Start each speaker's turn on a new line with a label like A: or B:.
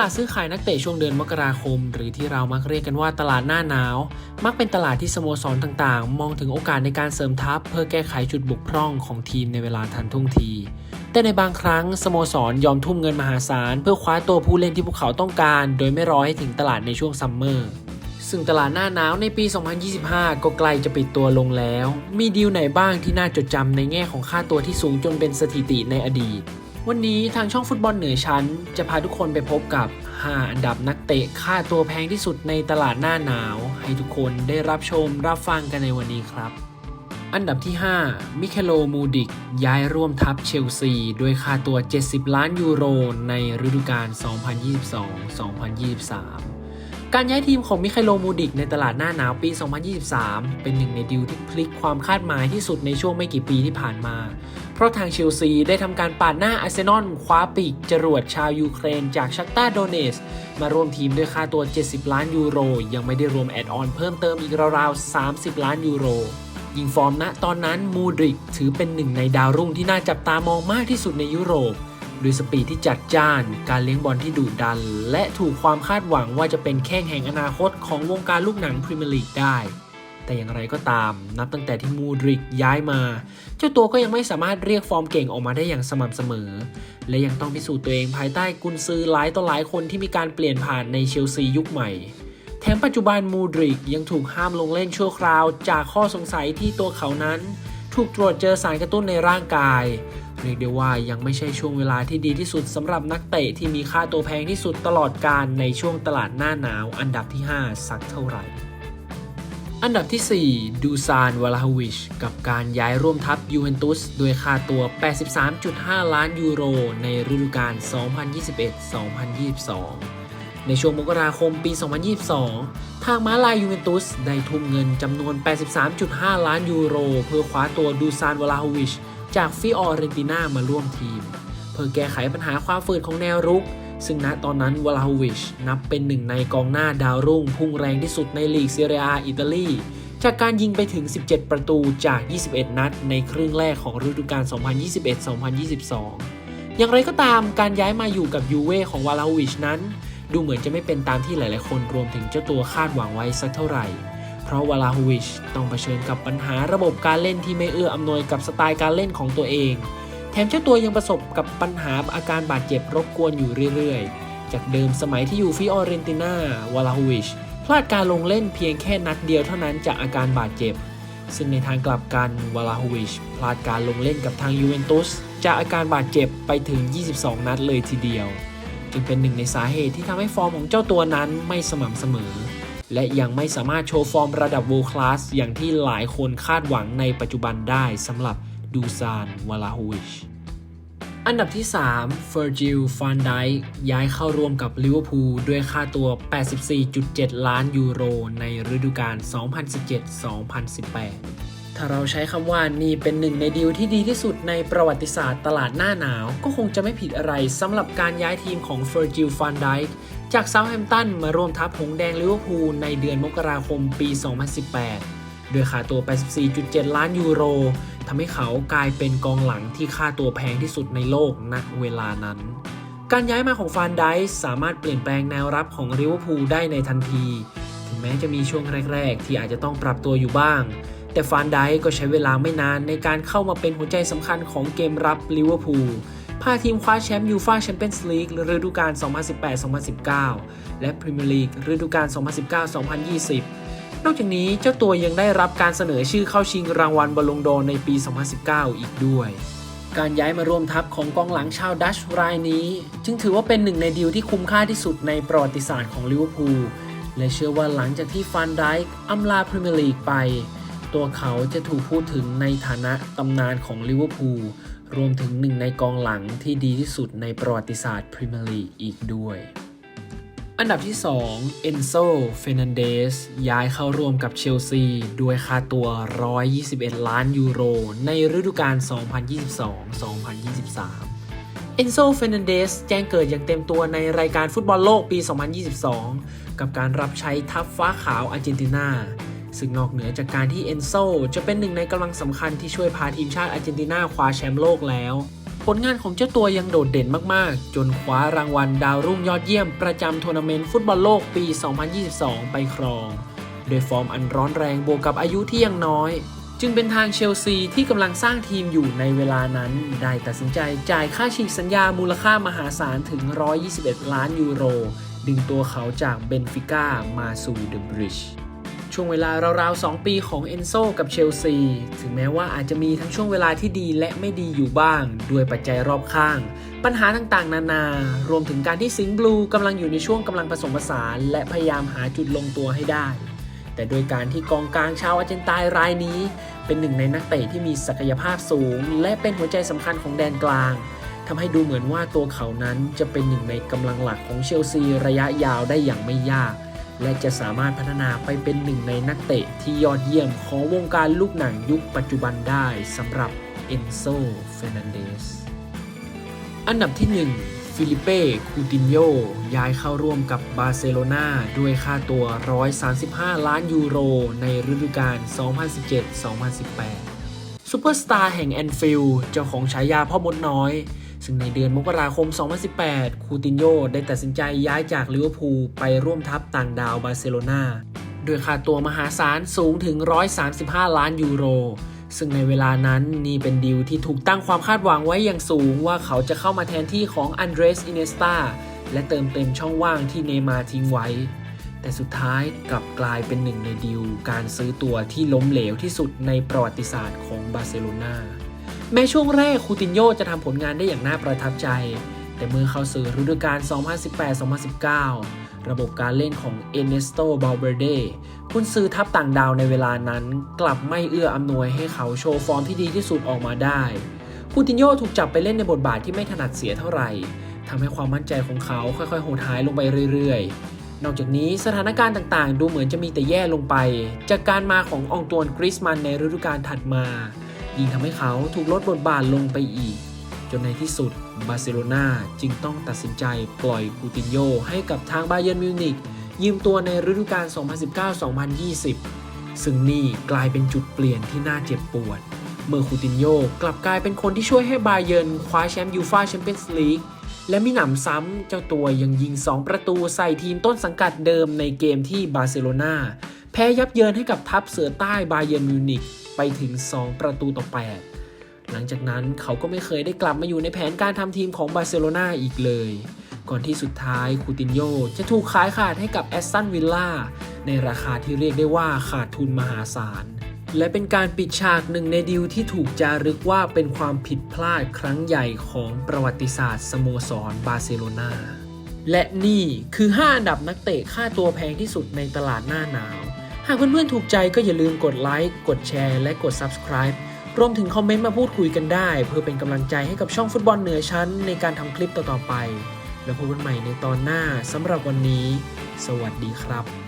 A: ลาดซื้อขายนักเตะช่วงเดือนมกราคม หรือที่เรามักเรียกกันว่าตลาดหน้าหนาว มักเป็นตลาดที่สโมสรต่างๆ มองถึงโอกาสในการเสริมทัพ เพื่อแก้ไขจุดบกพร่องของทีมในเวลาทันท่วงที แต่ในบางครั้งสโมสรยอมทุ่มเงินมหาศาล เพื่อคว้าตัวผู้เล่นที่พวกเขาต้องการ โดยไม่รอให้ถึงตลาดในช่วงซัมเมอร์ซึ่งตลาดหน้าหนาวในปี 2025 ก็ใกล้จะปิดตัวลงแล้ว มีดีลไหนบ้างที่น่าจดจำในแง่ของค่าตัวที่สูงจนเป็นสถิติในอดีต วันนี้ทางช่องฟุตบอลเหนือชั้น จะพาทุกคนไปพบกับ 5 อันดับนักเตะค่าตัวแพงที่สุดในตลาดหน้าหนาว ให้ทุกคนได้รับชมรับฟังกันในวันนี้ครับ อันดับที่ 5 มิเคโลมูดิก ย้ายร่วมทัพเชลซีด้วยค่าตัว 70 ล้านยูโร ในฤดูกาล 2022-2023 การย้ายทีมของมิเคโลมูดิกในตลาดหน้าหนาวปี 2023 เป็นหนึ่งในดีลที่พลิกความคาดหมายที่สุดในช่วงไม่กี่ปีที่ผ่านมา เพราะทางเชลซีได้ทำการปาดหน้าอาร์เซนอลคว้าปีกจรวดชาวยูเครนจากชักตาโดเนส มาร่วมทีมด้วยค่าตัว 70 ล้านยูโร ยังไม่ได้รวมแอดออนเพิ่มเติมอีกราวๆ 30 ล้านยูโรยิงฟอร์มณตอนนั้นมูดริกถือเป็นหนึ่งในดาวรุ่งที่น่าจับตามองมากที่สุดในยุโรป ด้วยสปีดที่จัดจ้าน การเลี้ยงบอลที่ดุดัน และถูกความคาดหวังว่าจะเป็นแข้งแห่งอนาคตของวงการลูกหนังพรีเมียร์ลีกได้ แต่อย่างไรก็ตาม นับตั้งแต่ที่มูดริกย้ายมา เจ้าตัวก็ยังไม่สามารถเรียกฟอร์มเก่งออกมาได้อย่างสม่ำเสมอ และยังต้องพิสูจน์ตัวเองภายใต้กุนซือหลายต่อหลายคนที่มีการเปลี่ยนผ่านในเชลซียุคใหม่แถมปัจจุบันมูดริกยังถูกห้ามลงเล่นชั่วคราว จากข้อสงสัยที่ตัวเขานั้น ถูกตรวจเจอสารกระตุ้นในร่างกาย เรียกได้ว่ายังไม่ใช่ช่วงเวลาที่ดีที่สุดสำหรับนักเตะที่มีค่าตัวแพงที่สุดตลอดการในช่วงตลาดหน้าหนาวอันดับที่ 5 สักเท่าไหร่ อันดับที่ 4 ดูซานวลาฮวิช กับการย้ายร่วมทัพยูเวนตุสโดยค่าตัว 83.5 ล้านยูโร ในฤดูกาล 2021-2022ในช่วงมกราคมปี 2022 ทางม้าลายยูเวนตุสได้ทุ่มเงินจำนวน 83.5 ล้านยูโร เพื่อคว้าตัวดูซานวลาฮวิช จากฟิออเรนติน่ามาร่วมทีม เพื่อแก้ไขปัญหาความฝืดของแนวรุก ซึ่งณตอนนั้นวลาวิชนับเป็นหนึ่งในกองหน้าดาวรุ่ง พุ่งแรงที่สุดในลีกเซเรียอาอิตาลี จากการยิงไปถึง 17 ประตูจาก 21 นัด ในครึ่งแรกของฤดูกาล 2021-2022 อย่างไรก็ตามการย้ายมาอยู่กับยูเว่ของวลาวิชนั้น ดูเหมือนจะไม่เป็นตามที่หลาย ๆ คนรวมถึงเจ้าตัวคาดหวังไว้สักเท่าไหร่ เพราะวลาฮวิชต้องเผชิญกับปัญหาระบบการเล่นที่ไม่เอื้ออำนวยกับสไตล์การเล่นของตัวเอง แถมเจ้าตัวยังประสบกับปัญหาอาการบาดเจ็บรบกวนอยู่เรื่อยๆ จากเดิมสมัยที่อยู่ฟิออเรนติน่าวลาฮวิชพลาดการลงเล่นเพียงแค่นัดเดียวเท่านั้นจากอาการบาดเจ็บ ซึ่งในทางกลับกันวลาฮวิชพลาดการลงเล่นกับทางยูเวนตุสจากอาการบาดเจ็บไปถึง 22 นัดเลยทีเดียว จึงเป็นหนึ่งในสาเหตุที่ทำให้ฟอร์มของเจ้าตัวนั้นไม่สม่ำเสมอ และยังไม่สามารถโชว์ฟอร์มระดับ world class อย่างที่หลายคนคาดหวังในปัจจุบันได้สำหรับดูซานวลาฮวิชอันดับที่3 f i r g i l van Dijk ย้ายเข้าร่วมกับลิเวอร์พูลด้วยค่าตัว 84.7 ล้านยูโร ในฤดูกาล 2017-2018 ถ้าเราใช้คำว่านี่เป็นหนึ่งในดีลที่ดีที่สุดในประวัติศาสตร์ตลาดหน้าหนาว ก็คงจะไม่ผิดอะไรสำหรับการย้ายทีมของ f i r g i l van Dijk จากเซาท์แฮมป์ตันมาร่วมทัพหงแดงลิเวอร์พูลในเดือนมกราคมปี 2018 โดยค่าตัว 84.7 ล้านยูโรทำให้เขากลายเป็นกองหลังที่ค่าตัวแพงที่สุดในโลกณเวลานั้น การย้ายมาของฟานไดส์สามารถเปลี่ยนแปลงแนวรับของลิเวอร์พูลได้ในทันที ถึงแม้จะมีช่วงแรก ๆ ที่อาจจะต้องปรับตัวอยู่บ้าง แต่ฟานไดก็ใช้เวลาไม่นานในการเข้ามาเป็นหัวใจสำคัญของเกมรับลิเวอร์พูล พาทีมคว้าแชมป์ยูฟ่าแชมเปี้ยนส์ลีกฤดูกาล 2018-2019 และพรีเมียร์ลีกฤดูกาล 2019-2020 นอกจากนี้เจ้าตัวยังได้รับการเสนอชื่อเข้าชิงรางวัลบอลลงดอร์ในปี 2019 อีกด้วยการย้ายมาร่วมทัพของกองหลังชาวดัชรายนี้ จึงถือว่าเป็นหนึ่งในดีลที่คุ้มค่าที่สุดในประวัติศาสตร์ของลิเวอร์พูลและเชื่อว่าหลังจากที่ฟันไดค์อำลาพรีเมียร์ลีกไป ตัวเขาจะถูกพูดถึงในฐานะตำนานของลิเวอร์พูลรวมถึงหนึ่งในกองหลังที่ดีที่สุดในประวัติศาสตร์พรีเมียร์ลีกอีกด้วย อันดับที่ 2 เอนโซ เฟ r นันเดส ย้ายเข้าร่วมกับเชลซีด้วยค่าตัว 121 ล้านยูโร ในฤดูกาล 2022-2023เอนโซเฟนันเดสแจ้งเกิดอย่างเต็มตัวในรายการฟุตบอลโลกปี 2022 กับการรับใช้ทัพฟ้าขาวอาร์เจนตินา ซึ่งนอกเหนือจากการที่เอนโซจะเป็นหนึ่งในกำลังสำคัญที่ช่วยพาทีมชาติอาร์เจนตินาคว้าแชมป์โลกแล้ว ผลงานของเจ้าตัวยังโดดเด่นมากๆ จนคว้ารางวัลดาวรุ่งยอดเยี่ยมประจำทัวร์นาเมนต์ฟุตบอลโลกปี 2022 ไปครอง โดยฟอร์มอันร้อนแรงบวกกับอายุที่ยังน้อย จึงเป็นทางเชลซีที่กำลังสร้างทีมอยู่ในเวลานั้น ได้ตัดสินใจจ่ายค่าฉีกสัญญามูลค่ามหาศาลถึง 121 ล้านยูโรดึงตัวเขาจากเบนฟิก้ามาสู่เดอะบริดจ์ ช่วงเวลาราวๆ 2 ปีของเอนโซกับเชลซี ถึงแม้ว่าอาจจะมีทั้งช่วงเวลาที่ดีและไม่ดีอยู่บ้าง ด้วยปัจจัยรอบข้าง ปัญหาต่างๆ นานา รวมถึงการที่สิงห์บลูกำลังอยู่ในช่วงกำลังผสมผสาน และพยายามหาจุดลงตัวให้ได้ แต่โดยการที่กองกลางชาวอาร์เจนตายรายนี้ เป็นหนึ่งในนักเตะที่มีศักยภาพสูง และเป็นหัวใจสำคัญของแดนกลางทำให้ดูเหมือนว่าตัวเขานั้นจะเป็นหนึ่งในกำลังหลักของเชลซีระยะยาวได้อย่างไม่ยาก และจะสามารถพัฒนาไปเป็นหนึ่งในนักเตะที่ยอดเยี่ยมของวงการลูกหนังยุคปัจจุบันได้สำหรับเอนโซเฟรนันเดสอันดับที่ 1 ฟิลิเป้ คูตินโยย้ายเข้าร่วมกับบาร์เซโลนาด้วยค่าตัว 135 ล้านยูโร ในฤดูกาล 2017-2018 ซูเปอร์สตาร์แห่งแอนฟิลด์เจ้าของฉายาพ่อมดน้อย ซึ่งในเดือนมกราคม 2018 คูตินโยได้ตัดสินใจย้ายจากลิเวอร์พูลไปร่วมทัพต่างดาวบาร์เซโลนาด้วยค่าตัวมหาศาลสูงถึง 135 ล้านยูโร ซึ่งในเวลานั้นนี่เป็นดีลที่ถูกตั้งความคาดหวังไว้อย่างสูงว่าเขาจะเข้ามาแทนที่ของอันเดรสอินเนสตาและเติมเต็มช่องว่างที่เนมาทิ้งไว้ แต่สุดท้ายกลับกลายเป็นหนึ่งในดีลการซื้อตัวที่ล้มเหลวที่สุดในประวัติศาสตร์ของบาร์เซโลนา แม้ช่วงแรกคูตินโยจะทำผลงานได้อย่างน่าประทับใจ แต่เมื่อเข้าสู่ฤดูกาล 2018-2019 ระบบการเล่นของเอเนสโตบาลเบเดคุณซื้อทัพต่างดาวในเวลานั้นกลับไม่เอื้ออำนวยให้เขาโชว์ฟอร์มที่ดีที่สุดออกมาได้ คูตินโยถูกจับไปเล่นในบทบาทที่ไม่ถนัดเสียเท่าไหร่ทำให้ความมั่นใจของเขาค่อยๆหดหายลงไปเรื่อยๆ นอกจากนี้สถานการณ์ต่างๆ ดูเหมือนจะมีแต่แย่ลงไป จากการมาของอองตวนกริสมันในฤดูกาลถัดมา ยิ่งทำให้เขาถูกลดบทบาทลงไปอีก จนในที่สุดบาร์เซโลนาจึงต้องตัดสินใจปล่อยคูตินโยให้กับทางบาเยิร์นมิวนิกยืมตัวในฤดูกาล 2019-2020 ซึ่งนี่กลายเป็นจุดเปลี่ยนที่น่าเจ็บปวด เมื่อคูตินโยกลับกลายเป็นคนที่ช่วยให้บาเยิร์นคว้าแชมป์ยูฟ่าแชมเปี้ยนส์ลีกและมิหนำซ้ำเจ้าตัวยังยิง 2 ประตูใส่ทีมต้นสังกัดเดิมในเกมที่บาร์เซโลนาแพ้ยับเยินให้กับทัพเสือใต้บาเยิร์นมิวนิก ไปถึง 2 ประตูต่อ 8 หลังจากนั้นเขาก็ไม่เคยได้กลับมาอยู่ในแผนการทำทีมของบาร์เซโลนาอีกเลย ก่อนที่สุดท้ายคูตินโยจะถูกขายขาดให้กับแอสตันวิลล่าในราคาที่เรียกได้ว่าขาดทุนมหาศาลและเป็นการปิดฉากหนึ่งในดีลที่ถูกจารึกว่าเป็นความผิดพลาดครั้งใหญ่ของประวัติศาสตร์สโมสรบาร์เซโลนาและนี่คือ 5 อันดับนักเตะค่าตัวแพงที่สุดในตลาดหน้าหนาว หากเพื่อนๆถูกใจก็อย่าลืมกดไลค์ กดแชร์ และกด Subscribe รวมถึงคอมเมนต์มาพูดคุยกันได้ เพื่อเป็นกำลังใจให้กับช่องฟุตบอลเหนือชั้นในการทำคลิปต่อๆไป แล้วพบกันใหม่ในตอนหน้าสำหรับวันนี้ สวัสดีครับ